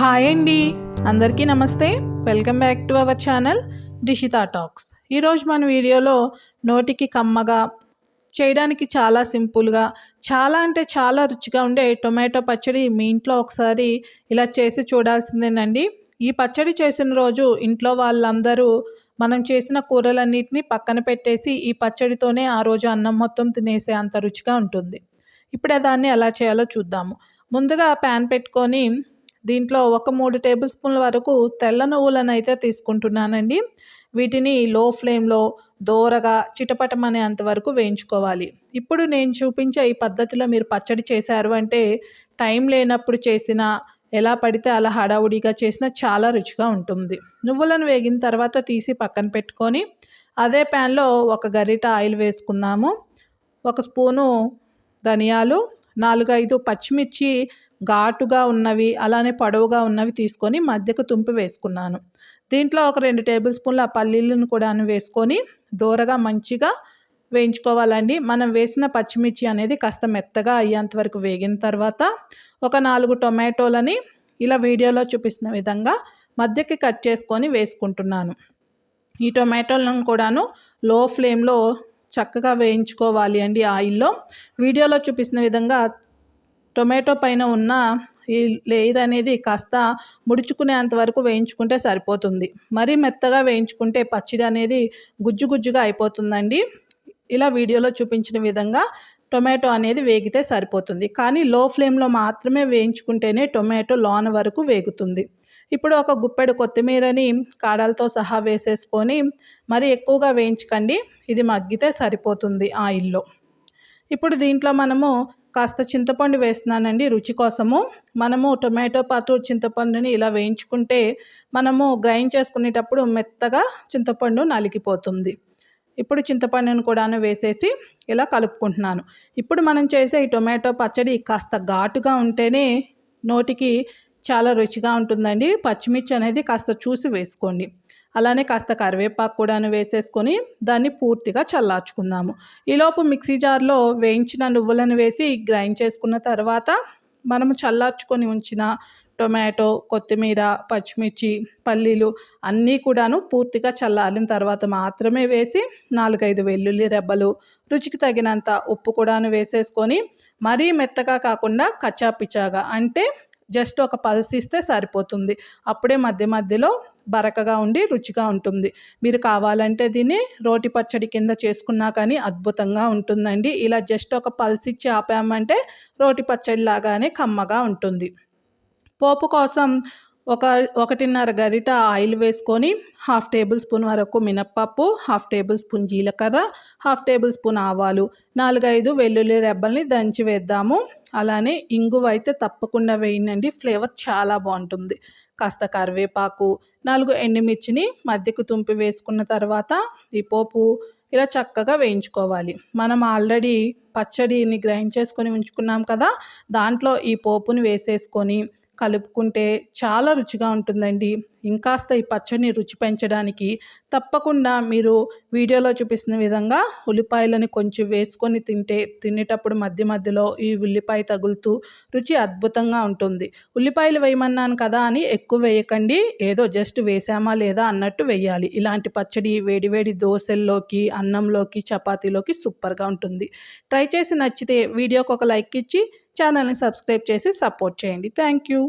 Hi అండి అందరికీ నమస్తే. Welcome back to our channel Dishita talks ఈరోజు మన వీడియోలో నోటికి కమ్మగా చేయడానికి చాలా సింపుల్గా చాలా అంటే చాలా రుచిగా ఉండే టొమాటో పచ్చడి మీ ఇంట్లో ఒకసారి ఇలా చేసి చూడాల్సిందేనండి. ఈ పచ్చడి చేసిన రోజు ఇంట్లో వాళ్ళందరూ మనం చేసిన కూరలన్నిటిని పక్కన పెట్టేసి ఈ పచ్చడితోనే ఆ రోజు అన్నం మొత్తం తినేసే అంత రుచిగా ఉంటుంది. ఇప్పుడు దాన్ని ఎలా చేయాలో చూద్దాము. ముందుగా ప్యాన్ పెట్టుకొని దీంట్లో ఒక మూడు టేబుల్ స్పూన్ల వరకు తెల్ల నువ్వులను అయితే తీసుకుంటున్నానండి. వీటిని లో ఫ్లేమ్లో దోరగా చిటపటమనే అంతవరకు వేయించుకోవాలి. ఇప్పుడు నేను చూపించే ఈ పద్ధతిలో మీరు పచ్చడి చేశారు అంటే టైం లేనప్పుడు చేసిన ఎలా పడితే అలా హడావుడిగా చేసినా చాలా రుచిగా ఉంటుంది. నువ్వులను వేగిన తర్వాత తీసి పక్కన పెట్టుకొని అదే ప్యాన్లో ఒక గరిట ఆయిల్ వేసుకుందాము. ఒక స్పూను ధనియాలు నాలుగు ఐదు పచ్చిమిర్చి ఘాటుగా ఉన్నవి అలానే పొడవుగా ఉన్నవి తీసుకొని మధ్యకు తుంపి వేసుకున్నాను. దీంట్లో ఒక రెండు టేబుల్ స్పూన్ల పల్లీలను కూడా వేసుకొని దూరగా మంచిగా వేయించుకోవాలండి. మనం వేసిన పచ్చిమిర్చి అనేది కాస్త మెత్తగా అయ్యేంత వరకు వేగిన తర్వాత ఒక నాలుగు టొమాటోలని ఇలా వీడియోలో చూపిస్తున్న విధంగా మధ్యకి కట్ చేసుకొని వేసుకుంటున్నాను. ఈ టొమాటోలను కూడాను లో ఫ్లేమ్లో చక్కగా వేయించుకోవాలి అండి ఆయిల్లో. వీడియోలో చూపిస్తున్న విధంగా టొమాటో పైన ఉన్న ఈ లేయర్ అనేది కాస్త ముడుచుకునేంత వరకు వేయించుకుంటే సరిపోతుంది. మరీ మెత్తగా వేయించుకుంటే పచ్చడి అనేది గుజ్జు గుజ్జుగా అయిపోతుందండి. ఇలా వీడియోలో చూపించిన విధంగా టొమాటో అనేది వేగితే సరిపోతుంది. కానీ లో ఫ్లేమ్లో మాత్రమే వేయించుకుంటేనే టొమాటో లోన వరకు వేగుతుంది. ఇప్పుడు ఒక గుప్పెడు కొత్తిమీరని కాడలతో సహా వేసేసుకొని మరి ఎక్కువగా వేయించకండి. ఇది మగ్గితే సరిపోతుంది ఆయిల్లో. ఇప్పుడు దీంట్లో మనము కాస్త చింతపండు వేస్తున్నానండి రుచి కోసము. మనము టొమాటో పాటు చింతపండుని ఇలా వేయించుకుంటే మనము గ్రైండ్ చేసుకునేటప్పుడు మెత్తగా చింతపండు నలిగిపోతుంది. ఇప్పుడు చింతపండును కూడా వేసేసి ఇలా కలుపుకుంటున్నాను. ఇప్పుడు మనం చేసే ఈ టొమాటో పచ్చడి కాస్త ఘాటుగా ఉంటేనే నోటికి చాలా రుచిగా ఉంటుందండి. పచ్చిమిర్చి అనేది కాస్త చూసి వేసుకోండి. అలానే కాస్త కరివేపాకు కూడా వేసేసుకొని దాన్ని పూర్తిగా చల్లార్చుకుందాము. ఈలోపు మిక్సీ జార్లో వేయించిన నువ్వులను వేసి గ్రైండ్ చేసుకున్న తర్వాత మనము చల్లార్చుకొని ఉంచిన టొమాటో కొత్తిమీర పచ్చిమిర్చి పల్లీలు అన్నీ కూడాను పూర్తిగా చల్లారిన తర్వాత మాత్రమే వేసి నాలుగైదు వెల్లుల్లి రెబ్బలు రుచికి తగినంత ఉప్పు కూడాను వేసేసుకొని మరీ మెత్తగా కాకుండా కచ్చాపిచ్చాగా అంటే జస్ట్ ఒక పల్స్ ఇస్తే సరిపోతుంది. అప్పుడే మధ్య మధ్యలో బరకగా ఉండి రుచిగా ఉంటుంది. మీరు కావాలంటే దీన్ని రోటి పచ్చడి కింద చేసుకున్నా కానీ అద్భుతంగా ఉంటుందండి. ఇలా జస్ట్ ఒక పల్సిచ్చి ఆపామంటే రోటి పచ్చడి లాగానే కమ్మగా ఉంటుంది. పోపు కోసం ఒక ఒకటిన్నర గరిట ఆయిల్ వేసుకొని హాఫ్ టేబుల్ స్పూన్ వరకు మినప్పప్పు హాఫ్ టేబుల్ స్పూన్ జీలకర్ర హాఫ్ టేబుల్ స్పూన్ ఆవాలు నాలుగైదు వెల్లుల్లి రెబ్బల్ని దంచి వేద్దాము. అలానే ఇంగువ అయితే తప్పకుండా వేయండి ఫ్లేవర్ చాలా బాగుంటుంది. కాస్త కరివేపాకు నాలుగు ఎండుమిర్చిని మధ్యకు తుంపి వేసుకున్న తర్వాత ఈ పోపు ఇలా చక్కగా వేయించుకోవాలి. మనం ఆల్రెడీ పచ్చడిని గ్రైండ్ చేసుకొని ఉంచుకున్నాం కదా దాంట్లో ఈ పోపుని వేసేసుకొని కలుపుకుంటే చాలా రుచిగా ఉంటుందండి. ఇంకాస్త ఈ పచ్చడిని రుచి పెంచడానికి తప్పకుండా మీరు వీడియోలో చూపిస్తున్న విధంగా ఉల్లిపాయలని కొంచెం వేసుకొని తింటే తినేటప్పుడు మధ్య మధ్యలో ఈ ఉల్లిపాయ తగులుతూ రుచి అద్భుతంగా ఉంటుంది. ఉల్లిపాయలు వేయమన్నాను కదా అని ఎక్కువ వేయకండి. ఏదో జస్ట్ వేసామా లేదా అన్నట్టు వేయాలి. ఇలాంటి పచ్చడి వేడివేడి దోశల్లోకి అన్నంలోకి చపాతీలోకి సూపర్గా ఉంటుంది. ట్రై చేసి నచ్చితే వీడియోకి ఒక లైక్ ఇచ్చి ఛానల్ని సబ్స్క్రైబ్ చేసి సపోర్ట్ చేయండి. Thank you